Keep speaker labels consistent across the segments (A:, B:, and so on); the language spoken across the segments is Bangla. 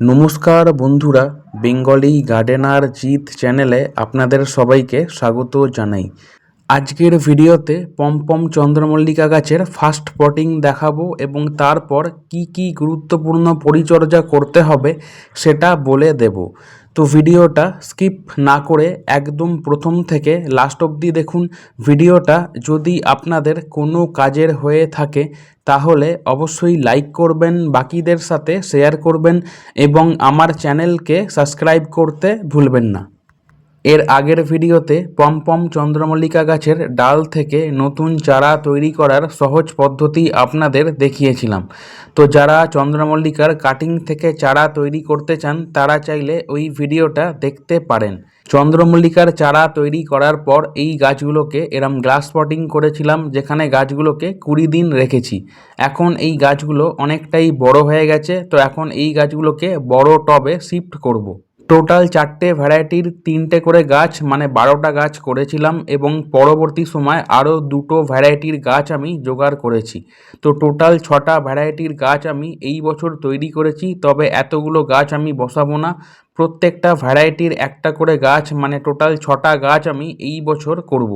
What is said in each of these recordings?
A: নমস্কার বন্ধুরা বেঙ্গলি গার্ডেনার জিত চ্যানেলে আপনাদের সবাইকে স্বাগত জানাই। আজকের ভিডিওতে পমপম চন্দ্রমল্লিকা গাছের ফার্স্ট পটিং দেখাবো এবং তারপর কি কি গুরুত্বপূর্ণ পরিচর্যা করতে হবে সেটা বলে দেব। তো ভিডিওটা স্কিপ না করে একদম প্রথম থেকে লাস্ট অবধি দেখুন। ভিডিওটা যদি আপনাদের কোনো কাজের হয়ে থাকে, তাহলে অবশ্যই লাইক করবেন, বাকিদের সাথে শেয়ার করবেন এবং আমার চ্যানেলকে সাবস্ক্রাইব করতে ভুলবেন না। এর আগের ভিডিওতে পমপম চন্দ্রমল্লিকা গাছের ডাল থেকে নতুন চারা তৈরি করার সহজ পদ্ধতি আপনাদের দেখিয়েছিলাম। তো যারা চন্দ্রমল্লিকার কাটিং থেকে চারা তৈরি করতে চান, তারা চাইলে ওই ভিডিওটা দেখতে পারেন। চন্দ্রমল্লিকার চারা তৈরি করার পর এই গাছগুলোকে এরম গ্লাস পটিং করেছিলাম, যেখানে গাছগুলোকে কুড়ি দিন রেখেছি। এখন এই গাছগুলো অনেকটাই বড় হয়ে গেছে, তো এখন এই গাছগুলোকে বড় টবে শিফট করব। টোটাল চারটে ভ্যারাইটির তিনটে করে গাছ মানে বারোটা গাছ করেছিলাম এবং পরবর্তী সময় আরও দুটো ভ্যারাইটির গাছ আমি জোগাড় করেছি তো টোটাল ছটা ভ্যারাইটির গাছ আমি এই বছর তৈরি করেছি, তবে এতগুলো গাছ আমি বসাবো না প্রত্যেকটা ভ্যারাইটির একটা করে গাছ মানে টোটাল ছটা গাছ আমি এই বছর করব।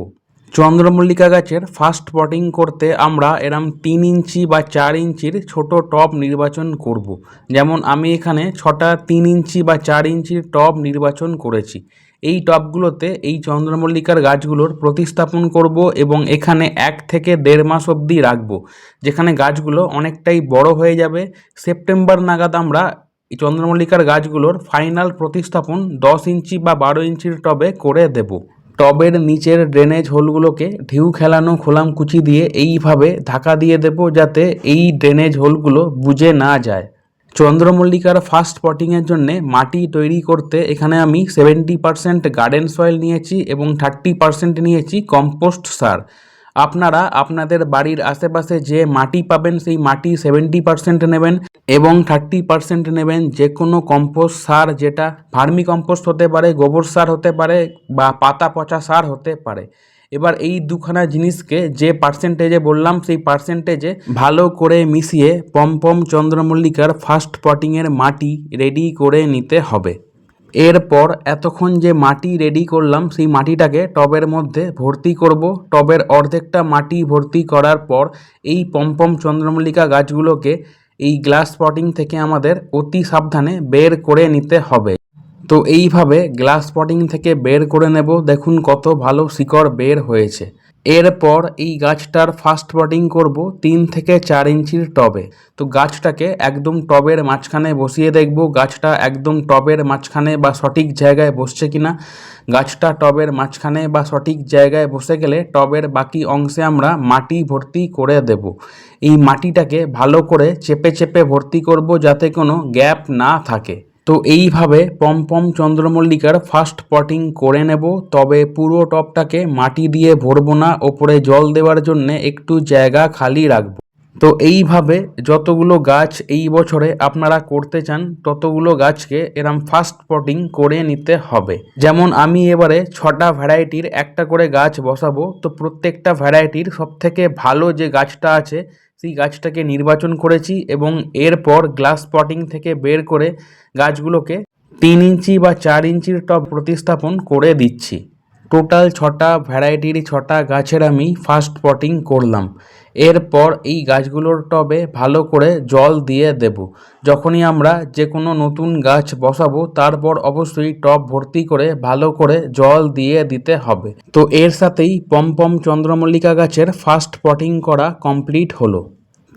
A: চন্দ্রমল্লিকা গাছের ফার্স্ট পটিং করতে আমরা এরম তিন ইঞ্চি বা চার ইঞ্চির ছোট টব নির্বাচন করব। যেমন আমি এখানে ছটা তিন ইঞ্চি বা চার ইঞ্চির টব নির্বাচন করেছি। এই টবগুলোতে এই চন্দ্রমল্লিকার গাছগুলোর প্রতিস্থাপন করব এবং এখানে এক থেকে দেড় মাস অবধি রাখব। যেখানে গাছগুলো অনেকটাই বড় হয়ে যাবে। সেপ্টেম্বর নাগাদ আমরা এই চন্দ্রমল্লিকার গাছগুলোর ফাইনাল প্রতিস্থাপন দশ ইঞ্চি বা বারো ইঞ্চির টবে করে দেব। টবের নিচের ড্রেনেজ হোলগুলোকে ঢিউ খেলানো খোলাম কুচি দিয়ে এইভাবে ঢাকা দিয়ে দেবো যাতে এই ড্রেনেজ হোলগুলো বুঝে না যায়। চন্দ্রমল্লিকার ফার্স্ট পটিংয়ের জন্য মাটি তৈরি করতে এখানে আমি সেভেন্টি পারসেন্ট গার্ডেন সয়েল নিয়েছি এবং থার্টি পারসেন্ট নিয়েছি কম্পোস্ট সার। আপনারা আপনাদের বাড়ির আশেপাশে যে মাটি পাবেন, সেই মাটি সেভেন্টি পারসেন্ট নেবেন এবং থার্টি পারসেন্ট নেবেন। যে কোনো কম্পোস্ট সার যেটা ভার্মি কম্পোস্ট হতে পারে, গোবর সার হতে পারে বা পাতা পচা সার হতে পারে। এবার এই দুখানা জিনিসকে যে পার্সেন্টেজে বললাম, সেই পার্সেন্টেজে ভালো করে মিশিয়ে পমপম চন্দ্রমল্লিকার ফার্স্ট পটিংয়ের মাটি রেডি করে নিতে হবে। এরপর এতক্ষণ যে মাটি রেডি করলাম, সেই মাটিটাকে টবের মধ্যে ভর্তি করব। টবের অর্ধেকটা মাটি ভর্তি করার পর এই পমপম চন্দ্রমল্লিকা গাছগুলোকে এই গ্লাস পটিং থেকে আমাদের অতি সাবধানে বের করে নিতে হবে। তো এইভাবে গ্লাস পটিং থেকে বের করে নেব। দেখুন কত ভালো শিকড় বের হয়েছে। এরপর এই গাছটার ফার্স্ট পটিং করব তিন থেকে চার ইঞ্চির টবে। তো গাছটাকে একদম টবের মাঝখানে বসিয়ে দেখব, গাছটা একদম টবের মাঝখানে বা সঠিক জায়গায় বসছে কিনা। গাছটা টবের মাঝখানে বা সঠিক জায়গায় বসে গেলে টবের বাকি অংশে আমরা মাটি ভর্তি করে দেব। এই মাটিটাকে ভালো করে চেপে চেপে ভর্তি করব যাতে কোনো গ্যাপ না থাকে। তো এইভাবে পমপম চন্দ্রমল্লিকার ফার্স্ট পটিং করে নেব। তবে পুরো টপটাকে মাটি দিয়ে ভরবো না, ওপরে জল দেওয়ার জন্য একটু জায়গা খালি রাখব। তো এইভাবে যতগুলো গাছ এই বছরে আপনারা করতে চান, ততগুলো গাছকে এরম ফার্স্ট পটিং করে নিতে হবে। যেমন আমি এবারে ছটা ভ্যারাইটির একটা করে গাছ বসাবো। তো প্রত্যেকটা ভ্যারাইটির সবথেকে ভালো যে গাছটা আছে সেই গাছটাকে নির্বাচন করেছি এবং এরপর গ্লাস পটিং থেকে বের করে গাছগুলোকে তিন ইঞ্চি বা চার ইঞ্চির টপ প্রতিস্থাপন করে দিচ্ছি। টোটাল ছটা ভ্যারাইটির ছটা গাছের আমি ফার্স্ট পটিং করলাম। এরপর এই গাছগুলোর টবে ভালো করে জল দিয়ে দেব। যখনই আমরা যে কোনো নতুন গাছ বসাবো, তারপর অবশ্যই টব ভর্তি করে ভালো করে জল দিয়ে দিতে হবে। তো এর সাথেই পমপম চন্দ্রমল্লিকা গাছের ফার্স্ট পটিং করা কমপ্লিট হলো।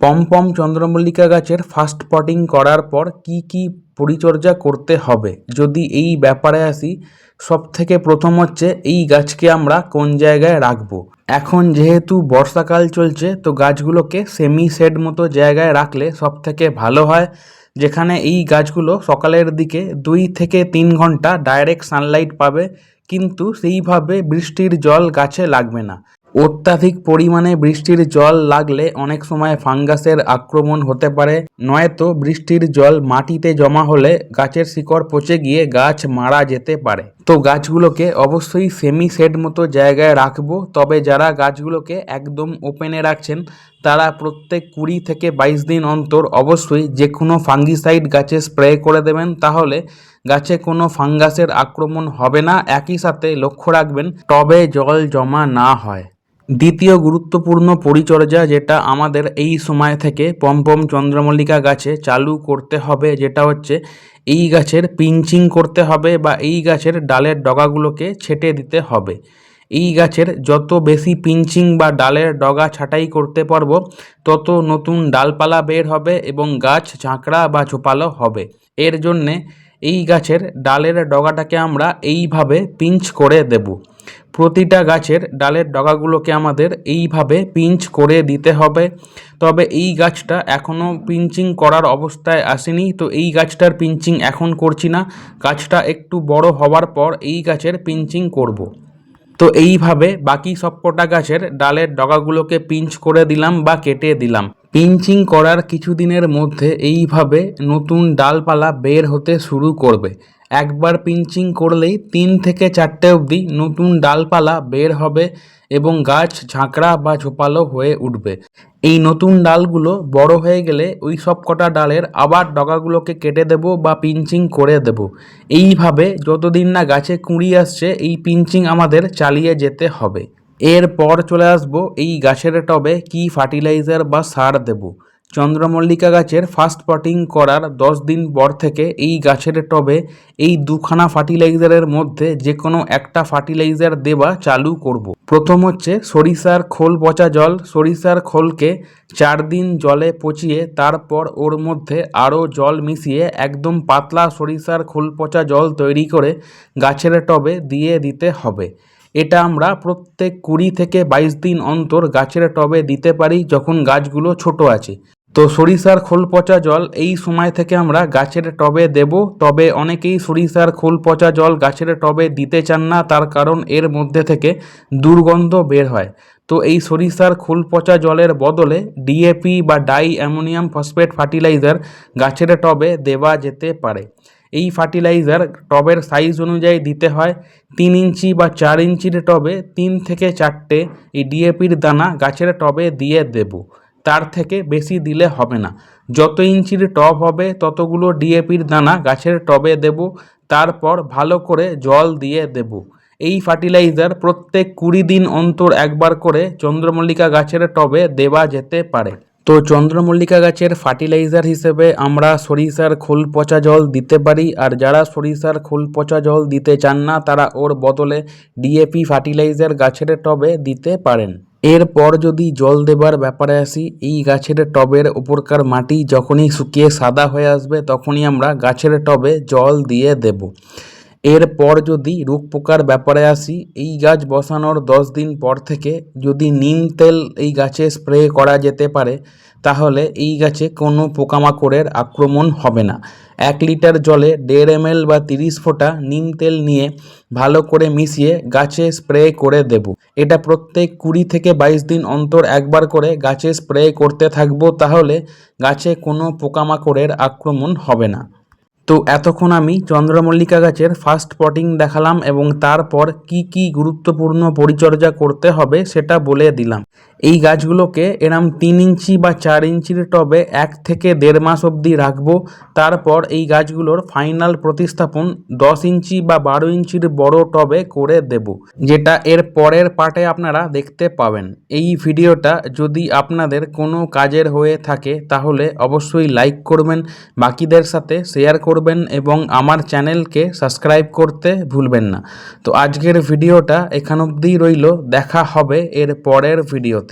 A: পমপম চন্দ্রমল্লিকা গাছের ফার্স্ট পটিং করার পর কি কি পরিচর্যা করতে হবে, যদি এই ব্যাপারে আসি সব থেকে প্রথম হচ্ছে এই গাছকে আমরা কোন জায়গায় রাখব? এখন যেহেতু বর্ষাকাল চলছে, তো গাছগুলোকে সেমি শেড মতো জায়গায় রাখলে সব থেকে ভালো হয়। যেখানে এই গাছগুলো সকালের দিকে দুই থেকে তিন ঘণ্টা ডাইরেক্ট সানলাইট পাবে, কিন্তু সেইভাবে বৃষ্টির জল গাছে লাগবে না। অত্যাধিক পরিমাণে বৃষ্টির জল লাগলে অনেক সময় ফাঙ্গাসের আক্রমণ হতে পারে। নয়তো বৃষ্টির জল মাটিতে জমা হলে গাছের শিকড় পচে গিয়ে গাছ মারা যেতে পারে। তো গাছগুলোকে অবশ্যই সেমি শেড মতো জায়গায় রাখব। তবে যারা গাছগুলোকে একদম ওপেনে রাখছেন, তারা প্রত্যেক কুড়ি থেকে বাইশ দিন অন্তর অবশ্যই যে কোনো ফাঙ্গিসাইড গাছে স্প্রে করে দেবেন। তাহলে গাছে কোনো ফাঙ্গাসের আক্রমণ হবে না, একই সাথে লক্ষ্য রাখবেন, টবে জল জমা না হয়। দ্বিতীয় গুরুত্বপূর্ণ পরিচর্যা যেটা আমাদের এই সময় থেকে পমপম চন্দ্রমল্লিকা গাছে চালু করতে হবে, যেটা হচ্ছে এই গাছের পিঞ্চিং করতে হবে বা এই গাছের ডালের ডগাগুলোকে ছেটে দিতে হবে। এই গাছের যত বেশি পিঞ্চিং বা ডালের ডগা ছাঁটাই করতে পারব, তত নতুন ডালপালা বের হবে এবং গাছ ঝাঁকড়া বা ঝোপালো হবে। এর জন্যে এই গাছের ডালের ডগাটাকে আমরা এইভাবে পিঞ্চ করে দেব। প্রতিটা গাছের ডালের ডগাগুলোকে আমাদের এইভাবে পিঞ্চ করে দিতে হবে। তবে এই গাছটা এখনও পিঞ্চিং করার অবস্থায় আসেনি। তো এই গাছটার পিঞ্চিং এখন করছি না। গাছটা একটু বড় হওয়ার পর এই গাছের পিঞ্চিং করব। তো এইভাবে বাকি সবকটা গাছের ডালের ডগাগুলোকে পিঞ্চ করে দিলাম বা কেটে দিলাম। পিঞ্চিং করার কিছুদিনের মধ্যে এইভাবে নতুন ডালপালা বের হতে শুরু করবে। একবার পিঞ্চিং করলেই তিন থেকে চারটে অবধি নতুন ডালপালা বের হবে এবং গাছ ঝাঁকড়া বা ঝোপালো হয়ে উঠবে। এই নতুন ডালগুলো বড় হয়ে গেলে ওই সব কটা ডালের আবার ডগাগুলোকে কেটে দেব বা পিঞ্চিং করে দেব। এইভাবে যতদিন না গাছে কুঁড়ি আসছে, এই পিঞ্চিং আমাদের চালিয়ে যেতে হবে। এরপর চলে আসব এই গাছের টবে কি ফার্টিলাইজার বা সার দেব। চন্দ্রমল্লিকা গাছের ফার্স্ট পটিং করার দশ দিন পর থেকে এই গাছের টবে এই দুখানা ফার্টিলাইজারের মধ্যে যে কোনো একটা ফার্টিলাইজার দেওয়া চালু করব। প্রথম হচ্ছে সরিষার খোল পচা জল। সরিষার খোলকে চার দিন জলে পচিয়ে তারপর ওর মধ্যে আরও জল মিশিয়ে একদম পাতলা সরিষার খোল পচা জল তৈরি করে গাছের টবে দিয়ে দিতে হবে। এটা আমরা প্রত্যেক কুড়ি থেকে বাইশ দিন অন্তর গাছের টবে দিতে পারি যখন গাছগুলো ছোট আছে। তো সরিষার খোল পচা জল, এই সময় থেকে আমরা গাছের টবে দেব। তবে অনেকেই সরিষার খোল পচা জল গাছের টবে দিতে চান না, তার কারণ এর মধ্যে থেকে দুর্গন্ধ বের হয়। তো এই সরিষার খোল পচা জলের বদলে ডিএপি বা ডাই অ্যামোনিয়াম ফসফেট ফার্টিলাইজার গাছের টবে দেওয়া যেতে পারে। এই ফার্টিলাইজার টবের সাইজ অনুযায়ী দিতে হয় তিন ইঞ্চি বা চার ইঞ্চির টবে তিন থেকে চারটে এই ডিএপির দানা গাছের টবে দিয়ে দেব। তার থেকে বেশি দিলে হবে না। যত ইঞ্চির টব হবে, ততগুলো ডিএপির দানা গাছের টবে দেব, তারপর ভালো করে জল দিয়ে দেব। এই ফার্টিলাইজার প্রত্যেক কুড়ি দিন অন্তর একবার করে চন্দ্রমল্লিকা গাছের টবে দেওয়া যেতে পারে। তো চন্দ্রমল্লিকা গাছের ফার্টিলাইজার হিসেবে আমরা সরিষার খোল পচা জল দিতে পারি, আর যারা সরিষার খোল পচা জল দিতে চান না, তারা ওর বদলে ডিএপি ফার্টিলাইজার গাছের টবে দিতে পারেন। এরপর যদি জল দেবার ব্যাপারে আসি, এই গাছের টবের উপরকার মাটি যখনই শুকিয়ে সাদা হয়ে আসবে, তখনই আমরা গাছের টবে জল দিয়ে দেব। এরপর যদি রোগ পোকার ব্যাপারে আসি, এই গাছ বসানোর দশ দিন পর থেকে যদি নিম তেল এই গাছে স্প্রে করা যেতে পারে, তাহলে এই গাছে কোনো পোকামাকড়ের আক্রমণ হবে না। এক লিটার জলে দেড় এম বা তিরিশ ফোঁটা নিম তেল নিয়ে ভালো করে মিশিয়ে গাছে স্প্রে করে দেব। এটা প্রত্যেক কুড়ি থেকে বাইশ দিন অন্তর একবার করে গাছে স্প্রে করতে থাকব, তাহলে গাছে কোনো পোকামাকড়ের আক্রমণ হবে না। তো এতক্ষণ আমি চন্দ্রমল্লিকা গাছের ফার্স্ট পটিং দেখালাম এবং তারপর কি কি গুরুত্বপূর্ণ পরিচর্যা করতে হবে সেটা বলে দিলাম। এই গাছগুলোকে এরম তিন ইঞ্চি বা চার ইঞ্চির টবে এক থেকে দেড় মাস অবধি রাখব। তারপর এই গাছগুলোর ফাইনাল প্রতিস্থাপন দশ ইঞ্চি বা বারো ইঞ্চির বড় টবে করে দেব, যেটা এর পরের পার্টে আপনারা দেখতে পাবেন। এই ভিডিওটা যদি আপনাদের কোনো কাজের হয়ে থাকে, তাহলে অবশ্যই লাইক করবেন, বাকিদের সাথে শেয়ার করবেন এবং আমার চ্যানেলকে সাবস্ক্রাইব করতে ভুলবেন না। তো আজকের ভিডিওটা এখান অবধিই রইল, দেখা হবে এর পরের ভিডিওতে।